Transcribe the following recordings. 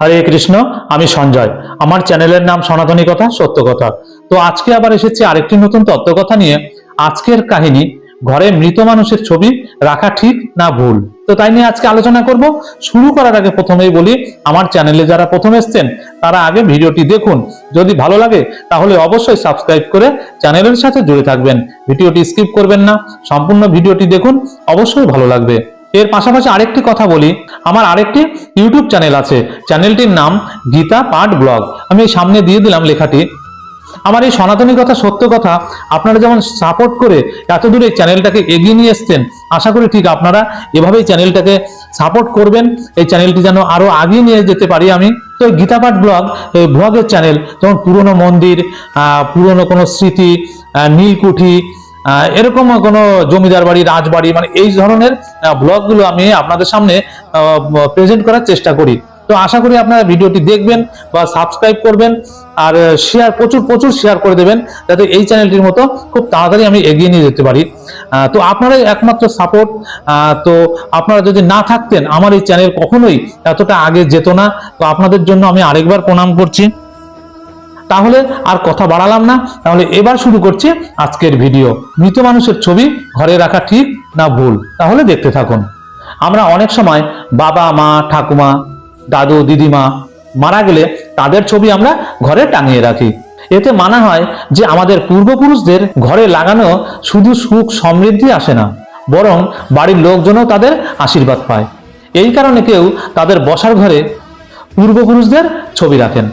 হরে কৃষ্ণ, আমি সঞ্জয়। আমার চ্যানেলের নাম সনাতনী কথা, সত্য কথা। তো আজকে আবার এসেছি আরেকটি নতুন তত্ত্বকথা নিয়ে। আজকের কাহিনী, ঘরে মৃত মানুষের ছবি রাখা ঠিক না ভুল? তো তাই নিয়ে আজকে আলোচনা করব। শুরু করার আগে প্রথমেই বলি, আমার চ্যানেলে যারা প্রথম এসছেন, তারা আগে ভিডিওটি দেখুন। যদি ভালো লাগে, তাহলে অবশ্যই সাবস্ক্রাইব করে চ্যানেলের সাথে জুড়ে থাকবেন। ভিডিওটি স্কিপ করবেন না, সম্পূর্ণ ভিডিওটি দেখুন, অবশ্যই ভালো লাগবে। এর পাশাপাশি আরেকটি কথা বলি, আমার আরেকটি ইউটিউব চ্যানেল আছে, চ্যানেলটির নাম গীতা পাঠ ব্লগ। আমি সামনে দিয়ে দিলাম লেখাটি। আমার এই সনাতনী কথা, সত্য কথা, আপনারা যেমন সাপোর্ট করে এত দূরে চ্যানেলটাকে এগিয়ে নিয়ে এসছেন, আশা করি ঠিক আপনারা এভাবেই চ্যানেলটাকে সাপোর্ট করবেন, এই চ্যানেলটি যেন আরও আগিয়ে নিয়ে যেতে পারি আমি। তো এই গীতাপাঠ ব্লগ, এই ব্লগের চ্যানেল, যেমন পুরনো মন্দির পুরনো কোনো স্মৃতি নীলকুঠি এরকম কোনো জমিদার বাড়ি, রাজবাড়ি মানে এই ধরনের ব্লগগুলো আমি আপনাদের সামনে প্রেজেন্ট করার চেষ্টা করি। তো আশা করি আপনারা ভিডিওটি দেখবেন বা সাবস্ক্রাইব করবেন আর শেয়ার প্রচুর প্রচুর শেয়ার করে দেবেন যাতে এই চ্যানেলটির মতো খুব তাড়াতাড়ি আমি এগিয়ে নিয়ে যেতে পারি। তো আপনারাই একমাত্র সাপোর্ট তো আপনারা যদি না থাকতেন, আমার এই চ্যানেল কখনোই এতটা আগে যেত না। তো আপনাদের জন্য আমি আরেকবার প্রণাম করছি। তাহলে আর কথা বাড়ালাম না। তাহলে এবার শুরু করছি আজকের ভিডিও। মৃত মানুষের ছবি ঘরে রাখা ঠিক না ভুল? তাহলে দেখতে থাকুন। আমরা অনেক সময় বাবা, মা, ঠাকুমা, দাদু, দিদিমা মারা গেলে তাদের ছবি আমরা ঘরে টাঙিয়ে রাখি। এতে মানা হয় যে আমাদের পূর্বপুরুষদের ঘরে লাগানো শুধু সুখ সমৃদ্ধি আসে না, বরং বাড়ির লোকজনও তাদের আশীর্বাদ পায়। এই কারণে কেউ তাদের বসার ঘরে পূর্বপুরুষদের ছবি রাখেন।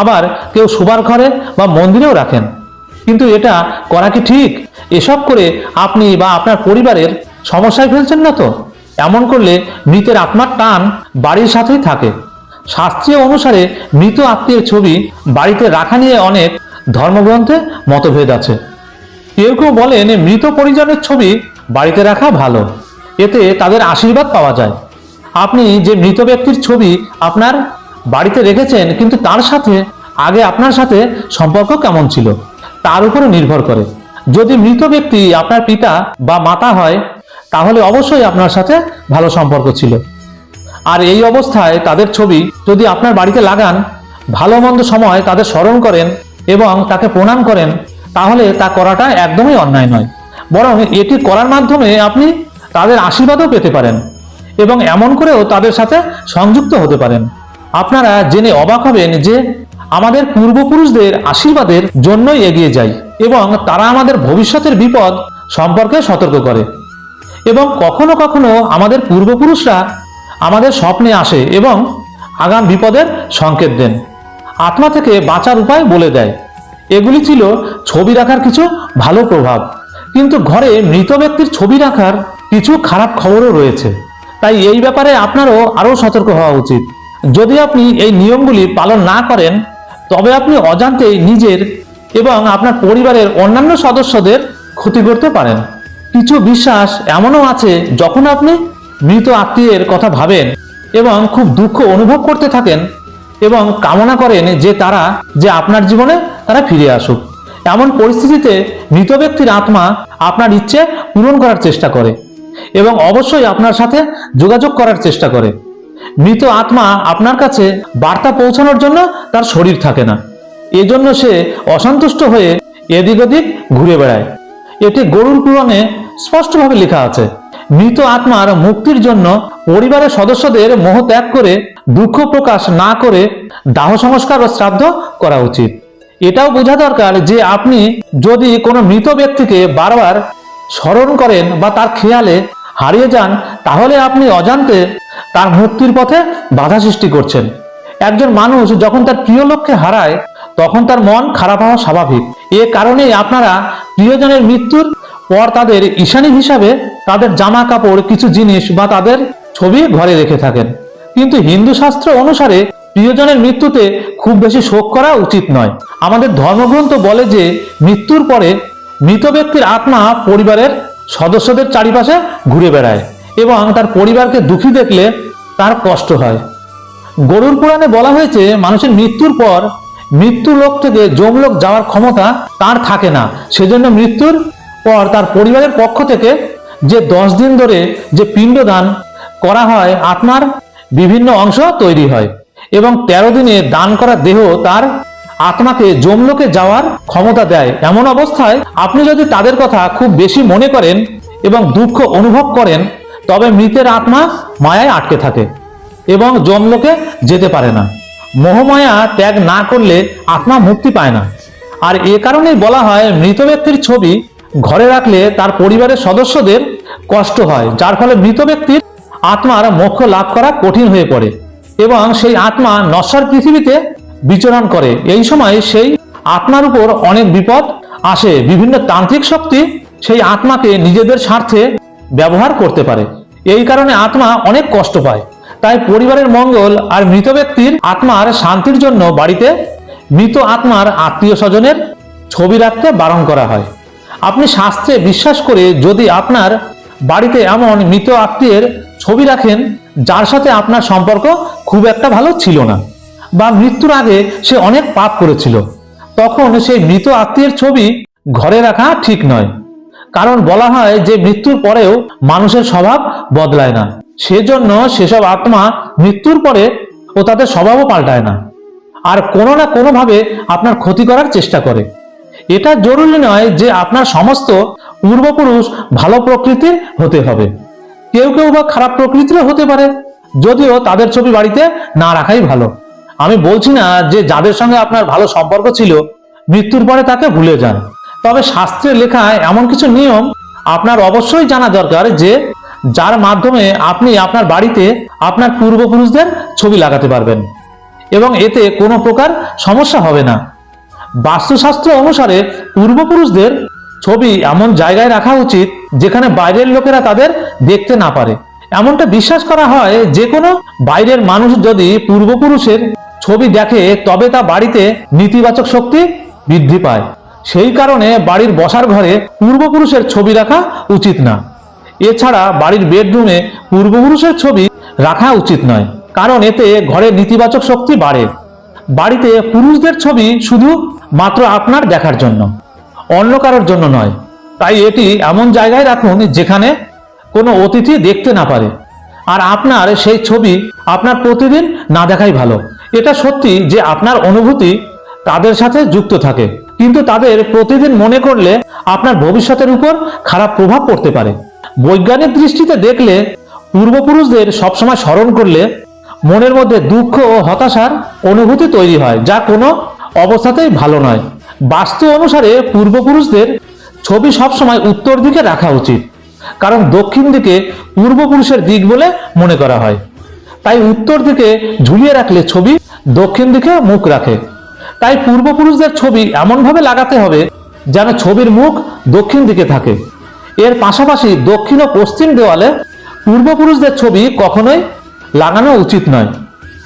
আবার কেউ শোবার ঘরে বা মন্দিরেও রাখেন। কিন্তু এটা করা কি ঠিক? এসব করে আপনি বা আপনার পরিবারের সমস্যায় ফেলছেন না তো? এমন করলে মৃতের আত্মার টান বাড়ির সাথেই থাকে। শাস্ত্রীয় অনুসারে মৃত আত্মীয়ের ছবি বাড়িতে রাখা নিয়ে অনেক ধর্মগ্রন্থে মতভেদ আছে। কেউ কেউ বলেন মৃত পরিজনের ছবি বাড়িতে রাখা ভালো। এতে তাদের আশীর্বাদ পাওয়া যায়। আপনি যে মৃত ব্যক্তির ছবি আপনার বাড়িতে রেখেছেন, কিন্তু তার সাথে, আগে আপনার সাথে সম্পর্ক কেমন ছিল? তার উপরে নির্ভর করে। যদি মৃত ব্যক্তি আপনার পিতা বা মাতা হয়, তাহলে অবশ্যই আপনার সাথে ভালো সম্পর্ক ছিল। আর এই অবস্থায় তাদের ছবি যদি আপনার বাড়িতে লাগান, ভালো মন্দ সময় তাদের স্মরণ করেন এবং তাকে প্রণাম করেন, তাহলে তা করাটা একদমই অন্যায় নয়। বরং এটি করার মাধ্যমে আপনি তাদের আশীর্বাদও পেতে পারেন এবং এমন করেও তাদের সাথে সংযুক্ত হতে পারেন। আপনারা জেনে অবাক হবেন যে আমাদের পূর্বপুরুষদের আশীর্বাদের জন্যই এগিয়ে যাই এবং তারা আমাদের ভবিষ্যতের বিপদ সম্পর্কে সতর্ক করে। এবং কখনো কখনো আমাদের পূর্বপুরুষরা আমাদের স্বপ্নে আসে এবং আগাম বিপদের সংকেত দেন। আত্মা থেকে বাঁচার উপায় বলে দেয়। এগুলি ছিল ছবি রাখার কিছু ভালো প্রভাব। কিন্তু ঘরে মৃত ব্যক্তির ছবি রাখার কিছু খারাপ খবরও রয়েছে। তাই এই ব্যাপারে আপনারও আরও সতর্ক হওয়া উচিত। যদি আপনি এই নিয়মগুলি পালন না করেন, তবে আপনি অজান্তেই নিজের এবং আপনার পরিবারের অন্যান্য সদস্যদের ক্ষতি করতে পারেন কিছু বিশ্বাস এমনও আছে, যখন আপনি মৃত আত্মীয়ের কথা ভাবেন এবং খুব দুঃখ অনুভব করতে থাকেন এবং কামনা করেন যে তারা, যে আপনার জীবনে তারা ফিরে আসুক। এমন পরিস্থিতিতে মৃত ব্যক্তির আত্মা আপনার ইচ্ছে পূরণ করার চেষ্টা করে এবং অবশ্যই আপনার সাথে যোগাযোগ করার চেষ্টা করে। মৃত আত্মা আপনার কাছে বার্তা পৌঁছানোর জন্য তার শরীর থাকে না। এজন্য সে অসন্তুষ্ট হয়ে এদিক ওদিক ঘুরে বেড়ায়। এটি গরুর পুরাণে স্পষ্টভাবে লেখা আছে। মৃত আত্মার মুক্তির জন্য পরিবারের সদস্যদের মোহ ত্যাগ করে, দুঃখ প্রকাশ না করে দাহ সংস্কার ও শ্রাদ্ধ করা উচিত। এটাও বোঝা দরকার যে আপনি যদি কোনো মৃত ব্যক্তিকে বারবার স্মরণ করেন বা তার খেয়ালে হারিয়ে যান, তাহলে আপনি অজান্তে তার মুক্তির পথে বাধা সৃষ্টি করছেন। একজন মানুষ যখন তার প্রিয় লোককে হারায়, তখন তার মন খারাপ হওয়া স্বাভাবিক। এ কারণে আপনারা প্রিয়জনের মৃত্যুর পর তাদের ঈশানী হিসাবে তাদের জামা কাপড় কিছু জিনিস বা তাদের ছবি ঘরে রেখে থাকেন। কিন্তু হিন্দু শাস্ত্র অনুসারে প্রিয়জনের মৃত্যুতে খুব বেশি শোক করা উচিত নয়। আমাদের ধর্মগ্রন্থ বলে যে, মৃত্যুর পরে মৃত ব্যক্তির আত্মা পরিবারের সদস্যদের চারিপাশে ঘুরে বেড়ায় এবং তার পরিবারকে দুঃখী দেখলে তার কষ্ট হয়। গরুর পুরাণে বলা হয়েছে, মানুষের মৃত্যুর পর মৃত্যু লোক থেকে যমলোক যাওয়ার ক্ষমতা তার থাকে না। সেজন্য মৃত্যুর পর তার পরিবারের পক্ষ থেকে যে দশ দিন ধরে যে পিণ্ডদান করা হয় আত্মার বিভিন্ন অংশ তৈরি হয় এবং তেরো দিনে দান করা দেহ তার আত্মাকে জমলোকে যাওয়ার ক্ষমতা দেয়। এমন অবস্থায় আপনি যদি তাদের কথা খুব বেশি মনে করেন এবং দুঃখ অনুভব করেন, তবে মৃতের আত্মা মায়ায় আটকে থাকে এবং জমলোকে যেতে পারে না। মোহমায়া ত্যাগ না করলে আত্মা মুক্তি পায় না। আর এ কারণেই বলা হয়, মৃত ব্যক্তির ছবি ঘরে রাখলে তার পরিবারের সদস্যদের কষ্ট হয়, যার ফলে মৃত ব্যক্তির আত্মার মোক্ষ লাভ করা কঠিন হয়ে পড়ে এবং সেই আত্মা নশ্বর পৃথিবীতে বিচরণ করে। এই সময় সেই আত্মার উপর অনেক বিপদ আসে। বিভিন্ন তান্ত্রিক শক্তি সেই আত্মাকে নিজেদের স্বার্থে ব্যবহার করতে পারে। এই কারণে আত্মা অনেক কষ্ট পায়। তাই পরিবারের মঙ্গল আর মৃত ব্যক্তির আত্মার শান্তির জন্য বাড়িতে মৃত আত্মার আত্মীয় স্বজনের ছবি রাখতে বারণ করা হয়। আপনি শাস্ত্রে বিশ্বাস করে যদি আপনার বাড়িতে এমন মৃত আত্মীয়ের ছবি রাখেন, যার সাথে আপনার সম্পর্ক খুব একটা ভালো ছিল না। বা মৃত্যুর আগে সে অনেক পাপ করেছিল। তখন সেই মৃত আত্মীয়ের ছবি ঘরে রাখা ঠিক নয়। কারণ বলা হয় যে মৃত্যুর পরেও মানুষের স্বভাব বদলায় না। সেজন্য সেসব আত্মা মৃত্যুর পরে ও তাদের স্বভাবও পাল্টায় না। আর কোনো না কোনোভাবে আপনার ক্ষতি করার চেষ্টা করে। এটা জরুরি নয় যে আপনার সমস্ত পূর্বপুরুষ ভালো প্রকৃতির হতে হবে। কেউ কেউ বা খারাপ প্রকৃতিরও হতে পারে। যদিও তাদের ছবি বাড়িতে না রাখাই ভালো। আমি বলছি না যে যাদের সঙ্গে আপনার ভালো সম্পর্ক ছিল, মৃত্যুর পরে তাকে ভুলে যান। তবে শাস্ত্রে লেখায় এমন কিছু নিয়ম আপনার অবশ্যই জানা দরকার যে, যার মাধ্যমে আপনি আপনার বাড়িতে আপনার পূর্বপুরুষদের ছবি লাগাতে পারবেন। এবং এতে কোনো প্রকার সমস্যা হবে না। বাস্তুশাস্ত্র অনুসারে পূর্বপুরুষদের ছবি এমন জায়গায় রাখা উচিত যেখানে বাইরের লোকেরা তাদের দেখতে না পারে। এমনটা বিশ্বাস করা হয় যে কোনো বাইরের মানুষ যদি পূর্বপুরুষের ছবি দেখে তবে তা বাড়িতে নেতিবাচক শক্তি বৃদ্ধি পায়। সেই কারণে বাড়ির বসার ঘরে পূর্বপুরুষের ছবি রাখা উচিত না। এছাড়া বাড়ির বেডরুমে পূর্বপুরুষের ছবি রাখা উচিত নয়, কারণ এতে ঘরের নেতিবাচক শক্তি বাড়ে। বাড়িতে পুরুষদের ছবি শুধু মাত্র আপনার দেখার জন্য, অন্য কারোর জন্য নয়। তাই এটি এমন জায়গায় রাখুন যেখানে কোনো অতিথি দেখতে না পারে। আর আপনার সেই ছবি আপনার প্রতিদিন না দেখাই ভালো। এটা সত্যি যে আপনার অনুভূতি তাদের সাথে যুক্ত থাকে, কিন্তু তাদের প্রতিদিন মনে করলে আপনার ভবিষ্যতের উপর খারাপ প্রভাব পড়তে পারে। বৈজ্ঞানিক দৃষ্টিতে দেখলে পূর্বপুরুষদের সবসময় স্মরণ করলে মনের মধ্যে দুঃখ ও হতাশার অনুভূতি তৈরি হয়, যা কোনো অবস্থাতেই ভালো নয়। বাস্তু অনুসারে পূর্বপুরুষদের ছবি সবসময় উত্তর দিকে রাখা উচিত, কারণ দক্ষিণ দিকে পূর্বপুরুষের দিক বলে মনে করা হয়। তাই উত্তর দিকে ঝুলিয়ে রাখলে ছবি দক্ষিণ দিকে মুখ রাখে। তাই পূর্বপুরুষদের ছবি এমনভাবে লাগাতে হবে যেন ছবির মুখ দক্ষিণ দিকে থাকে। এর পাশাপাশি দক্ষিণ ও পশ্চিম দেওয়ালে পূর্বপুরুষদের ছবি কখনোই লাগানো উচিত নয়।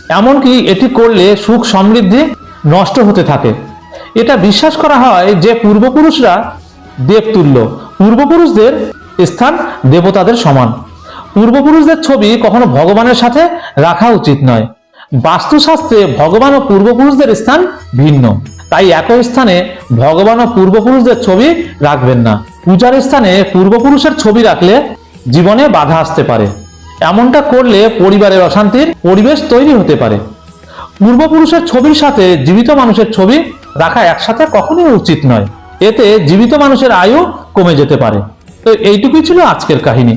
এমনকি এটি করলে সুখ সমৃদ্ধি নষ্ট হতে থাকে। এটা বিশ্বাস করা হয় যে পূর্বপুরুষরা দেবতুল্য। পূর্বপুরুষদের স্থান দেবতাদের সমান। পূর্বপুরুষদের ছবি কখনো ভগবানের সাথে রাখা উচিত নয়। বাস্তুশাস্ত্রে ভগবান ও পূর্বপুরুষদের স্থান ভিন্ন। তাই একই স্থানে ভগবান ও পূর্বপুরুষদের ছবি রাখবেন না। পূজার স্থানে পূর্বপুরুষের ছবি রাখলে জীবনে বাধা আসতে পারে। এমনটা করলে পরিবারের অশান্তির পরিবেশ তৈরি হতে পারে। পূর্বপুরুষের ছবির সাথে জীবিত মানুষের ছবি রাখা একসাথে কখনোই উচিত নয়। এতে জীবিত মানুষের আয়ু কমে যেতে পারে। তো এইটুকুই ছিল আজকের কাহিনী।